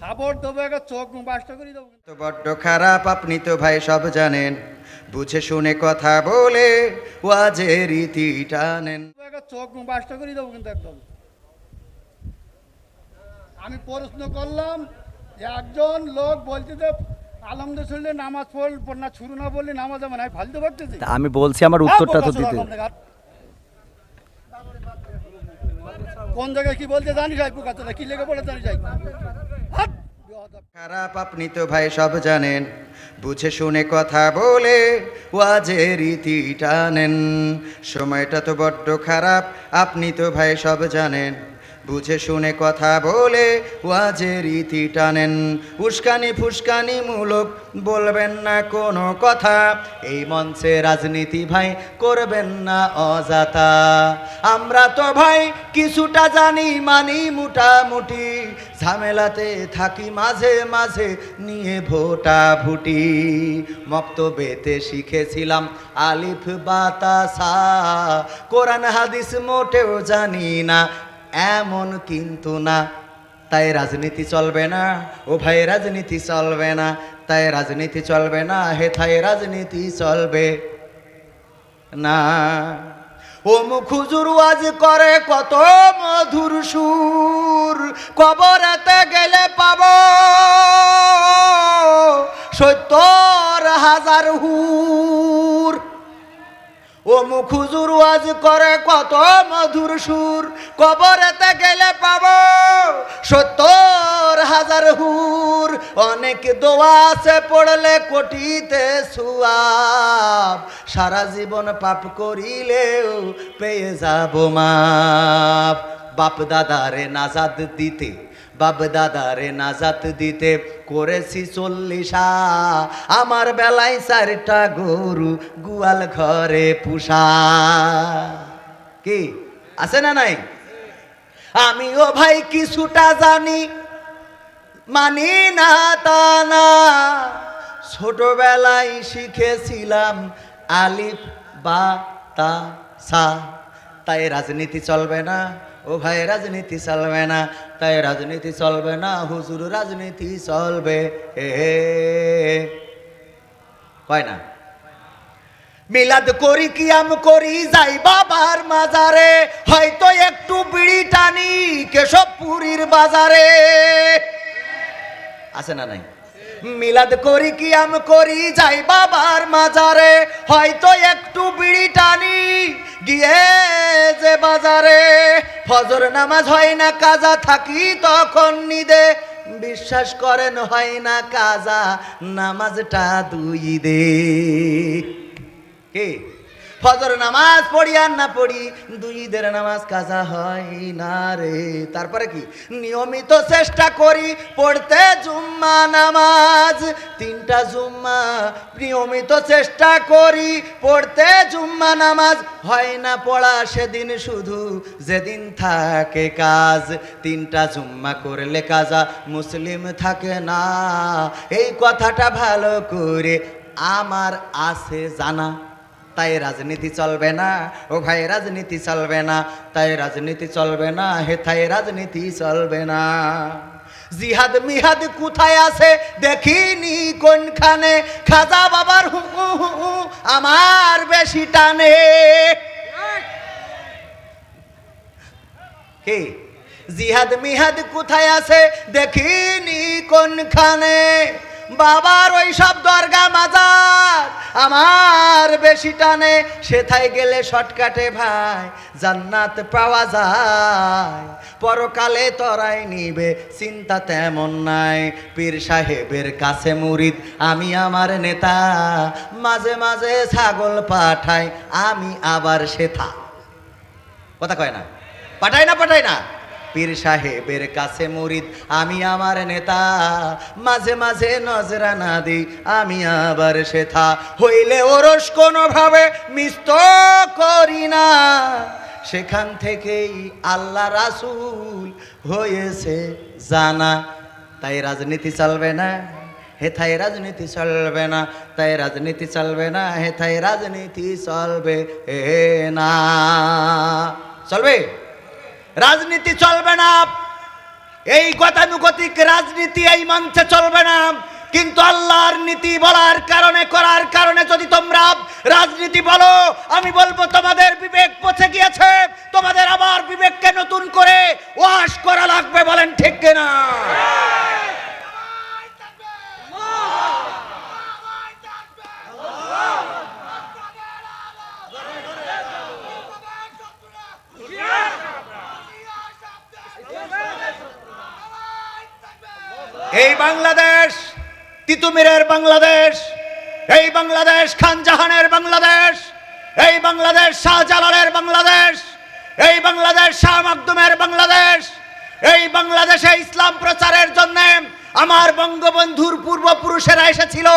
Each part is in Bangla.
খাবার দেবো একটা চোখ বাসটা করে দেবো। তো বড্ড খারাপ আপনি তো ভাই সব জানেন। বুঝে শুনে কথা বলে ওয়াজে রীতি টানেন একটা চোখ বাসটা করে দেবো কিন্তু একদম। আমি প্রশ্ন করলাম একজন লোক বলছে যে আলমদের শুনলে নামাজ পড়ল না শুরু না বললে নামাজ হবে না। আমি ফালতে পারতেছি আমি বলছি আমার উত্তরটা তো দিতে। কোন জায়গায় কি বলতে জানি যাই পুকাতে কি লেগে বলে জানি যাই হাট! খারাপ, আপনি তো ভাই সব জানেন। বুঝে শুনে কথা বলে, ওয়াজে রীতি টানেন। সময়টা তো বড্ড খারাপ, আপনি তো ভাই সব জানেন। বুঝে শুনে কথা বলে ওয়াজে রীতি টানেন। উস্কানি ফুস্কানি মূলক বলবেন না কোনো কথা। এই মঞ্চে রাজনীতি ভাই করবেন না অজাতা আমরা তো ভাই কিছুটা জানি, মানি মোটামুটি। ঝামেলাতে থাকি মাঝে মাঝে নিয়ে ভোটা ভুটি মক্তবেতে শিখেছিলাম আলিফ বাতাসা। কোরআন হাদিস মোটেও জানি না এমন কিন্তু না। তাই রাজনীতি চলবে না। ও ভাই, রাজনীতি চলবে না। তাই রাজনীতি চলবে না। হে তাই রাজনীতি চলবে না। ও মুখুজুর আজ করে কত মধুর সুর। কবরেতে গেলে পাব সত্তর হাজার হুর। ও মুখুজুর আজ করে কত মধুর সুর। কবরেতে গেলে পাব সত্তর হাজার হুর। অনেক দোয়া আছে পড়লে কোটিতে সুয়াব। সারা জীবন পাপ করিলেও পেয়ে যাব মাপ বাপ দাদারে নাজাদ দিতে বাপ দাদারে নাজাত দিতে করেছি চল্লিশা। আমার বেলায় চারটা গরু গুয়াল ঘরে পুষা। কি? আছে না নাই? আমিও ভাই কিছুটা জানি, মানি না তা না। ছোটবেলায় শিখেছিলাম আলিফ বা তা সা। তাই রাজনীতি চলবে না, ও ভাই রাজনীতি চলবে না। তাই রাজনীতি চলবে না, হুজুর রাজনীতি চলবে। হে। কয় না? মিলাদ করি, কিয়াম করি, যাই বাবার মাজারে, হয়তো একটু বিড়ি টানি কেশবপুরীর বাজারে। আছে না নাই? মিলাদ করি, কিয়াম করি, যাই বাবার মাজারে, হয়তো একটু বিড়ি টানি গিয়ে যে বাজারে ফজর নামাজ হয় না, কাজা থাকি তখন নিদে বিশ্বাস করেন, হয় না কাজা, নামাজটা দুই দে কি? ফজর নামাজ পড়ি আর না পড়ি, দুই ঈদের নামাজ কাজা হয় না রে। তারপরে কি? নিয়মিত চেষ্টা করি পড়তে জুম্মা নামাজ। তিনটা জুম্মা নিয়মিত চেষ্টা করি পড়তে জুম্মা নামাজ। হয় না পড়া সেদিন শুধু, যেদিন থাকে কাজ। তিনটা জুম্মা করলে কাজা মুসলিম থাকে না। এই কথাটা ভালো করে আমার আছে জানা। তাই রাজনীতি চলবে না। ও ভাই, রাজনীতি চলবে না। তাই রাজনীতি চলবে না। হে তাই রাজনীতি চলবে না। জিহাদ মিহাদ কোথায় আছে দেখিনি কোনখানে? খাজা বাবার আমার বেশি টানে। কে? জিহাদ মিহাদ কোথায় আছে দেখিনি কোনখানে? বাবার ওই সব দরগা মাজার। আমার বেশি টানে, সেথায় গেলে শর্টকাটে ভাই, জান্নাত পাওয়া যায়। পরকালে তরাই নিবে, চিন্তা তেমন নাই। পীর সাহেবের কাছে মুরিদ, আমি আমার নেতা। মাঝে মাঝে ছাগল পাঠাই, আমি আবার সেথা। কথা কয় না? পাঠাই না পাঠাই না? পীর সাহেবের কাছে মুরিদ, আমি আমার নেতা। মাঝে মাঝে নজরানা দিই, আমি আবার সেথা হইলে ওরস কোনোভাবে মিস্ত করি না। সেখান থেকেই আল্লাহ রাসূল হয়েছে জানা। তাই রাজনীতি চলবে না হেথায় রাজনীতি চলবে না। তাই রাজনীতি চলবে না হেথায় রাজনীতি চলবে না। চলবে? রাজনীতি চলবে না। এই গতানুগতিক রাজনীতি এই মঞ্চে চলবে না। কিন্তু আল্লাহর নীতি বলার কারণে, করার কারণে যদি তোমরা রাজনীতি বলো, আমি বলব তোমাদের বিবেক এই বাংলাদেশ, তিতুমিরের বাংলাদেশ, এই বাংলাদেশ খান জাহানের বাংলাদেশ, এই বাংলাদেশ, শাহজালালের বাংলাদেশ, এই বাংলাদেশ, শাহ মাকদুমের বাংলাদেশ, এই বাংলাদেশে ইসলাম প্রচারের জন্য আমার বঙ্গবন্ধুর পূর্বপুরুষেরা এসেছিল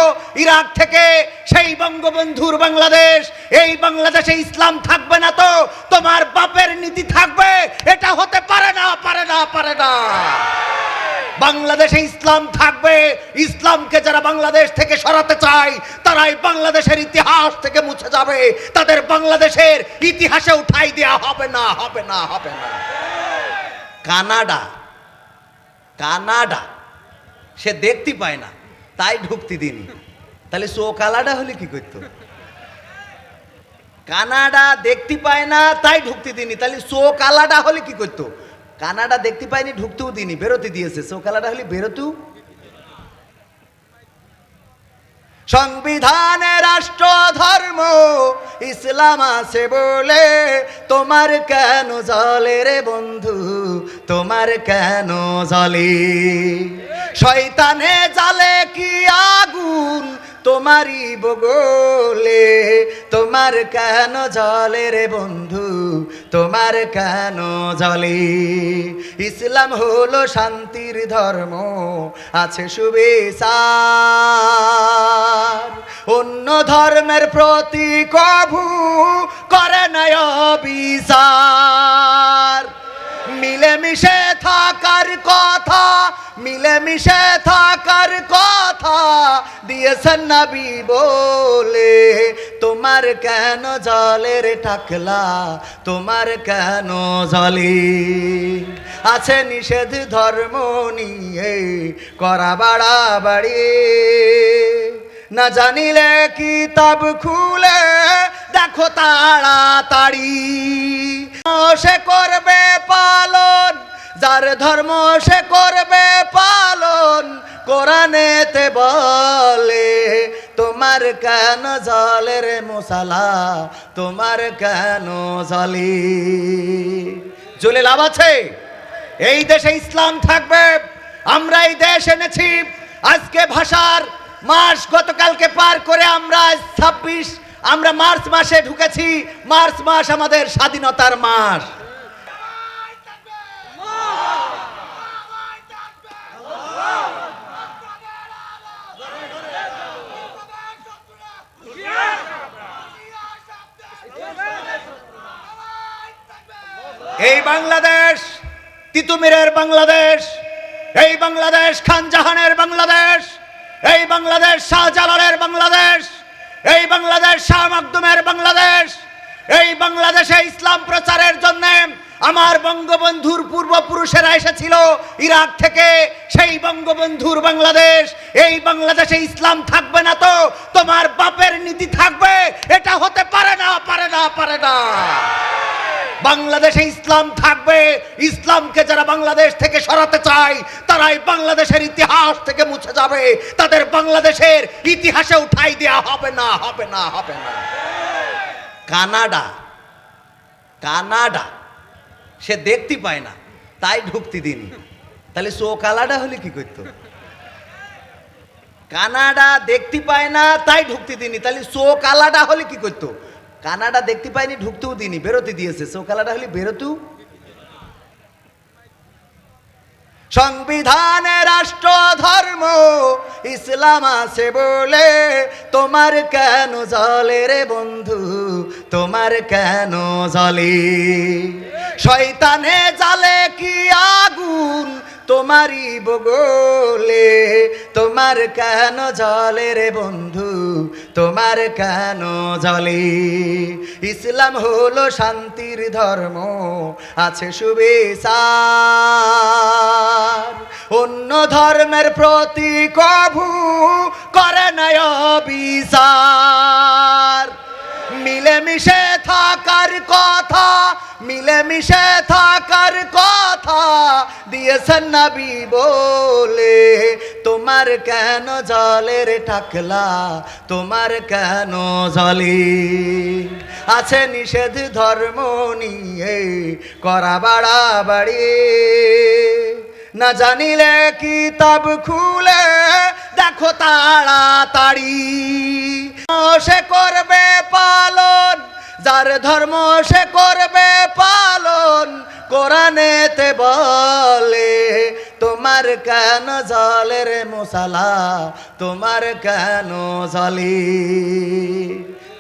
ইরাক থেকে। সেই বঙ্গবন্ধুর বাংলাদেশ, এই বাংলাদেশে ইসলাম থাকবে না তো, তোমার বাপের নীতি থাকবে। এটা হতে পারে না পারে না পারে না। বাংলাদেশে ইসলাম থাকবে। ইসলামকে যারা বাংলাদেশ থেকে সরাতে চায়, তারাই বাংলাদেশের ইতিহাস থেকে মুছে যাবে। তাদের বাংলাদেশের ইতিহাসে উঠাই দেওয়া হবে না হবে না হবে না। কানাডা কানাডা, সে দেখতে পায় না, তাই ঢুকতে দিন তাহলে সো কালাডা হলে কি করতো? কানাডা দেখতে পায় না, তাই ঢুকতে দিনি তাহলে সো কালাডা হলে কি করতো? কানাডা দেখতে পাইনি, ঢুকতেও দিনি বেরোতে দিয়েছে। সো কালাডা হলে বেরোতেও সংবিধানে রাষ্ট্র, ধর্ম, ইসলাম আছে বলে তোমার কেন জলে রে বন্ধু? তোমার কেন জলে? শয়তানে জালে কি আগুন? তোমারই বগলে, তোমার কেন জলে রে বন্ধু? তোমার কেন জলে? ইসলাম হলো শান্তির ধর্ম, আছে সুবিচার। অন্য ধর্মের প্রতি কভু করে নয় বিচার মিলেমিশে থাকার কথা, মিলেমিশে থাকার কথা দিয়েছেন নবী বলে। তোমার কেন জলের টাকলা? তোমার কেন জলে? আছে নিষেধ ধর্ম নিয়ে, করা বাড়াবাড়ি। না জানিলে কিতাব খুলে? দেখো তাড়াতাড়ি। সে করবে পালন, যার ধর্ম সে করবে পালন। কোরআনেতে বলে, তোমার কেন জলের মশালা? তোমার কেন জলে? জলে লাভ আছে? এই দেশে ইসলাম থাকবে। আমরা এই দেশ এনেছি। আজকে ভাষার মাস গতকালকে পার করে আমরা ছাব্বিশ, আমরা মার্চ মাসে ঢুকেছি। মার্চ মাস আমাদের স্বাধীনতার মাস। এই বাংলাদেশ, তিতুমিরের বাংলাদেশ, এই বাংলাদেশ খান জাহানের বাংলাদেশ এই বাংলাদেশ, শাহজালালের বাংলাদেশ, এই বাংলাদেশ, শাহ মাকদুমের বাংলাদেশ, এই বাংলাদেশে ইসলাম প্রচারের জন্য আমার বঙ্গবন্ধুর পূর্বপুরুষেরা এসেছিল ইরাক থেকে। সেই বঙ্গবন্ধুর বাংলাদেশ, এই বাংলাদেশে ইসলাম থাকবে না তো, তোমার বাপের নীতি থাকবে, এটা হতে পারে না পারে না পারে না। বাংলাদেশে ইসলাম থাকবে। ইসলামকে যারা বাংলাদেশ থেকে সরাতে চায়, তারাই বাংলাদেশের ইতিহাস থেকে মুছে যাবে। তাদের বাংলাদেশের ইতিহাসে উঠাই দেওয়া হবে না হবে না হবে না। কানাডা কানাডা, সে দেখতে পায় না, তাই ঢুকতে দিন তাহলে সো কালাডা হলে কি করতো? কানাডা দেখতে পায় না, তাই ঢুকতে দিনি তাহলে সো কালাডা হলে কি করতো? কানাডা দেখতে পাইনি, ঢুকতেও দিনি বেরোতে দিয়েছে। সো কালাডা হলে বেরোতেও সংবিধানে রাষ্ট্র ধর্ম ইসলাম আছে বলে তোমার কেন জলে রে বন্ধু? তোমার কেন জলে? শয়তানে জালে কি আগুন? তোমারই বগলে, তোমার কেন জলে রে বন্ধু? তোমার কেন জলে? ইসলাম হলো শান্তির ধর্ম, আছে সুবিচার। অন্য ধর্মের প্রতি কভু করে নয় বিচার মিলেমিশে থাকার কথা, মিলেমিশে থাকার কথা দিয়েছেন নবী বলে। তোমার কেন জলের টাকলা? তোমার কেন জলে আছে নিষেধ ধর্ম নিয়ে, করা বাড়াবাড়ি। না জানিলে কিতাব খুলে, দেখো তাড়াতাড়ি। সে করবে পালন, যার ধর্ম সে করবে পালন, কোরআনেতে বলে, তোমার কেন জলের মশালা তোমার কেন জলি?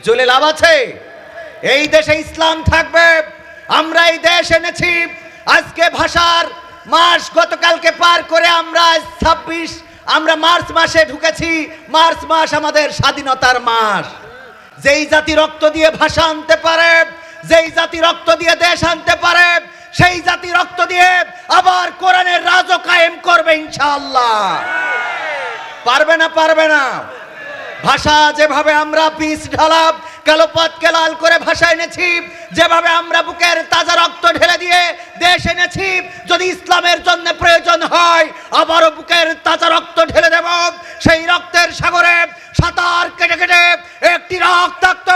জলে লাভ আছে? এই দেশে ইসলাম থাকবে, আমরা এই দেশ এনেছি। আজকে ভাষার মাস গতকালকে পার করে আমরা ছাব্বিশ, আমরা মার্চ মাসে ঢুকেছি। মার্চ মাস আমাদের স্বাধীনতার মাস। যেই জাতি রক্ত দিয়ে ভাষা আনতে পারে, যেই জাতি রক্ত দিয়ে দেশ আনতে পারে, সেই জাতি রক্ত দিয়ে আবার কোরআনের রাজও কায়েম করবে ইনশাআল্লাহ। পারবে না পারবে না। ভাষা যেভাবে আমরা বীজ ঢালাম কালোপাতকে লাল করে ভাষা এনেছি, যেভাবে আমরা বুকের তাজা রক্ত ঢেলে দিয়ে দেশ এনেছি, যদি ইসলামের জন্য প্রয়োজন হয়, আবারও বুকের তাজা রক্ত ঢেলে দেব, সেই রক্তের সাগরে সাঁতার কেটে কেটে একটি রক্তাক্ত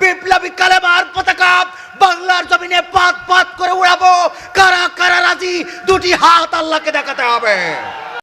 বিপ্লবী কালেমার পতাকা বাংলার জমিনে পাত পাত করে উড়াবো। কারা কারা রাজি? দুটি হাত আল্লাহকে দেখাতে হবে।